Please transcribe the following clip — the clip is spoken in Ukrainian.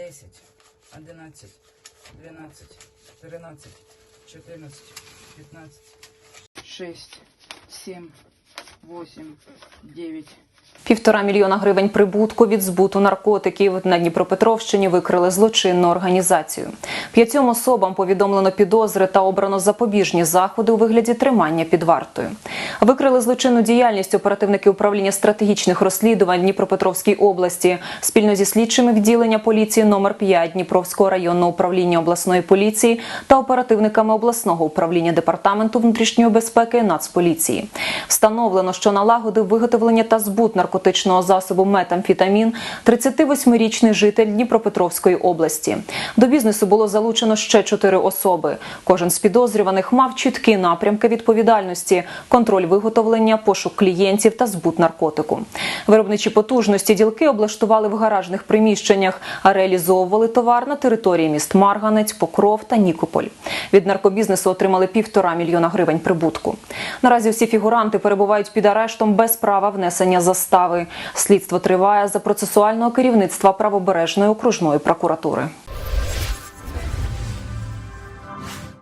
10, 11, 12, 13, 14, 15, 6, 7, 8, 9, Півтора мільйона гривень прибутку від збуту наркотиків на Дніпропетровщині викрили злочинну організацію. П'ятьом особам повідомлено підозри та обрано запобіжні заходи у вигляді тримання під вартою. Викрили злочинну діяльність оперативники управління стратегічних розслідувань Дніпропетровській області спільно зі слідчими відділення поліції номер 5 Дніпровського районного управління обласної поліції та оперативниками обласного управління департаменту внутрішньої безпеки Нацполіції. Встановлено, що налагодив виготовлення та збут наркотичного засобу метамфітамін 38-річний житель Дніпропетровської області. До бізнесу було залучено ще чотири особи. Кожен з підозрюваних мав чіткі напрямки відповідальності, контроль виготовлення, пошук клієнтів та збут наркотику. Виробничі потужності ділки облаштували в гаражних приміщеннях, а реалізовували товар на території міст Марганець, Покров та Нікополь. Від наркобізнесу отримали півтора мільйона гривень прибутку. Наразі всі фігуранти перебувають під арештом без права внесення застави. Слідство триває за процесуального керівництва правобережної окружної прокуратури.